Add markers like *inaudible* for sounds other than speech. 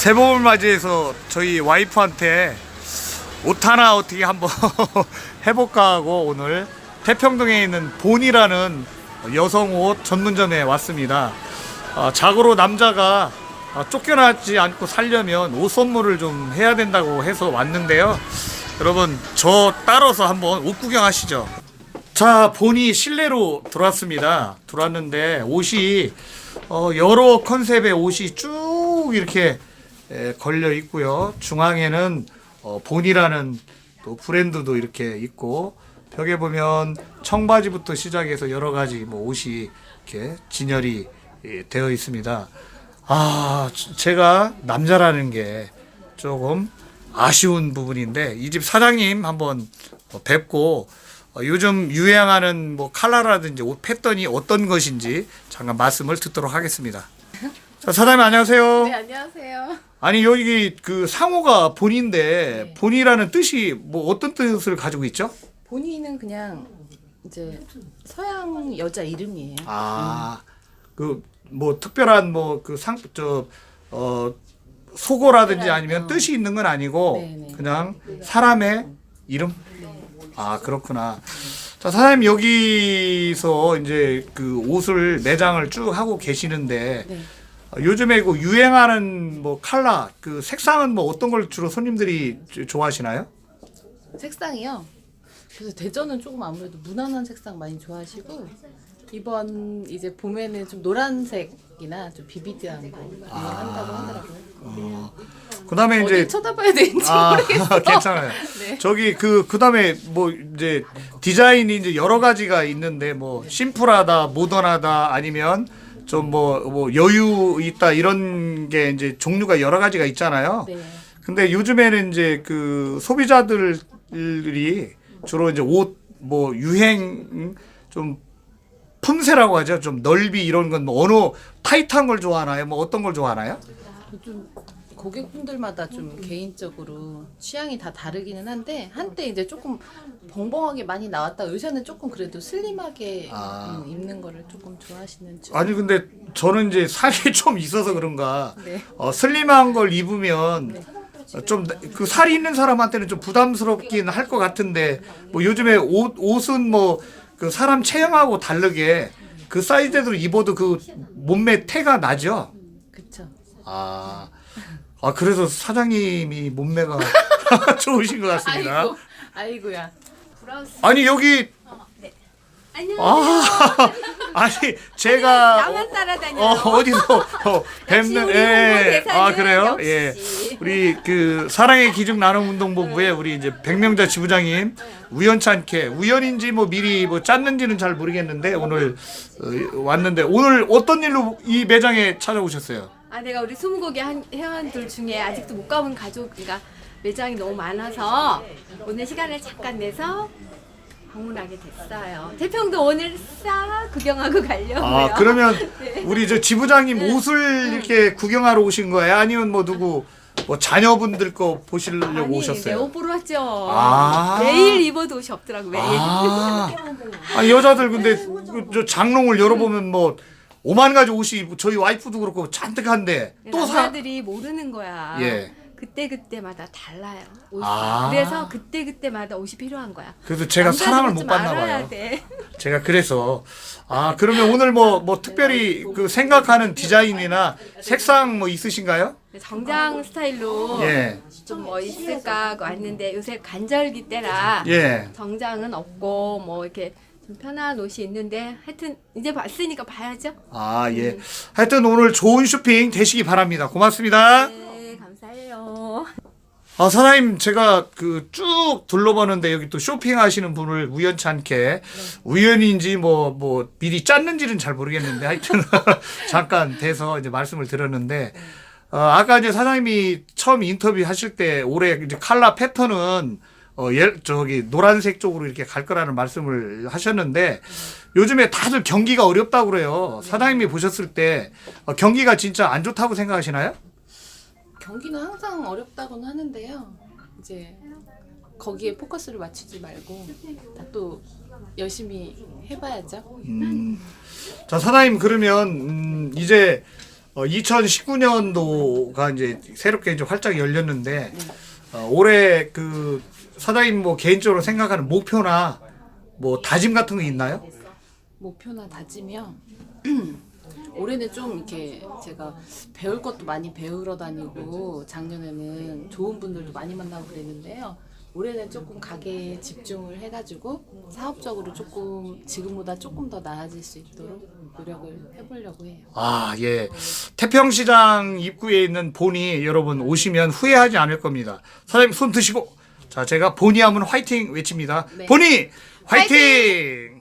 새봄을 맞이해서 저희 와이프한테 옷 하나 어떻게 한번 *laughs* 해볼까 하고 오늘 태평동에 있는 본이라는 여성 옷 전문점에 왔습니다. 아, 자고로 남자가 아, 쫓겨나지 않고 살려면 옷 선물을 좀 해야 된다고 해서 왔는데요. 여러분 저 따라서 한번 옷 구경하시죠. 자, 본이 실내로 들어왔습니다. 들어왔는데 옷이 어, 여러 컨셉의 옷이 쭉 이렇게 에, 걸려 있고요. 중앙에는 어, 본이라는 또 브랜드도 이렇게 있고 벽에 보면 청바지부터 시작해서 여러 가지 뭐 옷이 이렇게 진열이 예, 되어 있습니다. 아, 저- 제가 남자라는 게 조금 아쉬운 부분인데 이 집 사장님 한번 어, 뵙고 어, 요즘 유행하는 뭐 칼라라든지 옷 패턴이 어떤 것인지 잠깐 말씀을 듣도록 하겠습니다. 자, 사장님 안녕하세요. 네, 안녕하세요. 아니 여기 그 상호가 본인데 네. 본이라는 뜻이 뭐 어떤 뜻을 가지고 있죠? 본인은 그냥 이제 서양 여자 이름이에요. 아, 그 뭐 특별한 뭐 그 상 저어 특별한, 아니면 어. 뜻이 있는 건 아니고 네, 네. 그냥 사람의 이름? 아 그렇구나. 자 사장님 여기서 이제 그 옷을 매장을 쭉 하고 계시는데 네. 어, 요즘에 그 유행하는 뭐 컬러 그 색상은 뭐 어떤 걸 주로 손님들이 조- 좋아하시나요? 색상이요. 그래서 대전은 조금 아무래도 무난한 색상 많이 좋아하시고 이번 이제 봄에는 좀 노란색이나 좀 비비드한 거 유행한다고 하더라고요. 그다음에 어디 이제 쳐다봐야 되는지 아 모르겠어. *laughs* 괜찮아요. *laughs* 네. 저기 그 그다음에 뭐 이제 디자인이 이제 여러 가지가 있는데 뭐 심플하다, 모던하다 아니면 좀뭐뭐 여유 있다 이런 게 이제 종류가 여러 가지가 있잖아요. 네. 근데 요즘에는 이제 그 소비자들이 주로 이제 옷 뭐 유행 좀 품새라고 하죠. 좀 넓이 이런 건 뭐 어느 타이트한 걸 좋아하나요? 뭐 어떤 걸 좋아하나요? 좀 고객분들마다 좀 개인적으로 취향이 다 다르기는 한데 한때 이제 조금 벙벙하게 많이 나왔다 요새는 조금 그래도 슬림하게 아. 음, 입는 거를 조금 좋아하시는 중. 아니 근데 저는 이제 살이 *laughs* 좀 있어서 그런가 네. 어, 슬림한 걸 입으면 좀 그 살이 있는 사람한테는 좀 부담스럽긴 할 것 같은데 뭐 요즘에 옷 옷은 뭐 그 사람 체형하고 다르게 그 사이즈대로 입어도 그 몸매 태가 나죠. 그쵸. 아, 아 그래서 사장님이 몸매가 *laughs* 좋으신 것 같습니다. 아이고, 아이고야. 아니 여기 안녕. 아 *laughs* 아니 제가 나만 따라다녀요. 어, 어디서 어, *laughs* 뵙는 우리 예. 홍보 대사는 아 그래요? 역시. 예. 우리 그 사랑의 기중 나눔 운동본부의 우리 이제 백명자 지부장님 우연찮게 우연인지 뭐 미리 뭐 짰는지는 잘 모르겠는데 오늘 어, 왔는데 오늘 어떤 일로 이 매장에 찾아오셨어요? 아 내가 우리 스무고개 한 회원들 중에 아직도 못 가본 가족, 그러니까 매장이 너무 많아서 오늘 시간을 잠깐 내서 방문하게 됐어요. 태평도 오늘 싹 구경하고 가려고요. 아 그러면 *laughs* 우리 저 지부장님 옷을 이렇게 구경하러 오신 거예요? 아니면 뭐 누구 뭐 자녀분들 거 보시려고 아니, 내 오셨어요? 옷 보러 왔죠. 아. 매일 입어도 옷이 없더라고 매일. 아, 아니 여자들 근데 그저 장롱을 열어보면 뭐 오만 가지 옷이 저희 와이프도 그렇고 잔뜩 한데 또 사. 남자들이 모르는 거야. 예. 그때 그때마다 달라요. 옷이. 아. 그래서 그때 그때마다 옷이 필요한 거야. 그래서 제가 남자들은 사랑을 못 좀 받나 알아야 봐요. 돼. 제가 그래서 아 그러면 오늘 뭐 뭐 특별히 그 생각하는 디자인이나 색상 뭐 있으신가요? 정장 스타일로 예. 좀 뭐 있을까 하고 왔는데 요새 간절기 때라 예. 정장은 없고 뭐 이렇게 좀 편한 옷이 있는데 하여튼 이제 봤으니까 봐야죠. 아 예. 하여튼 오늘 좋은 쇼핑 되시기 바랍니다. 고맙습니다. 네, 감사해요. 아, 사장님, 제가 그 쭉 둘러보는데 여기 또 쇼핑하시는 분을 우연치 않게 우연인지 뭐, 뭐, 미리 짰는지는 잘 모르겠는데 하여튼 *laughs* 잠깐 돼서 이제 말씀을 드렸는데 어, 아까 이제 사장님이 처음 인터뷰 하실 때 올해 이제 칼라 패턴은 어, 예, 저기 노란색 쪽으로 이렇게 갈 거라는 말씀을 하셨는데 요즘에 다들 경기가 어렵다고 그래요. 사장님이 보셨을 때 어, 경기가 진짜 안 좋다고 생각하시나요? 경기는 항상 어렵다고는 하는데요. 이제 거기에 포커스를 맞추지 말고 다 또 열심히 해봐야죠. 자 사장님 그러면 음, 이제 어, 2019년도가 이제 새롭게 이제 활짝 열렸는데 어, 올해 그 사장님 뭐 개인적으로 생각하는 목표나 뭐 다짐 같은 거 있나요? 목표나 다짐이요. *clears throat* 올해는 좀 이렇게 제가 배울 것도 많이 배우러 다니고 작년에는 좋은 분들도 많이 만나고 그랬는데요. 올해는 조금 가게에 집중을 해가지고 사업적으로 조금 지금보다 조금 더 나아질 수 있도록 노력을 해보려고 해요. 아, 예. 태평시장 입구에 있는 보니 여러분 오시면 후회하지 않을 겁니다. 사장님 손 드시고 자, 제가 보니 하면 화이팅 외칩니다. 네. 보니 화이팅!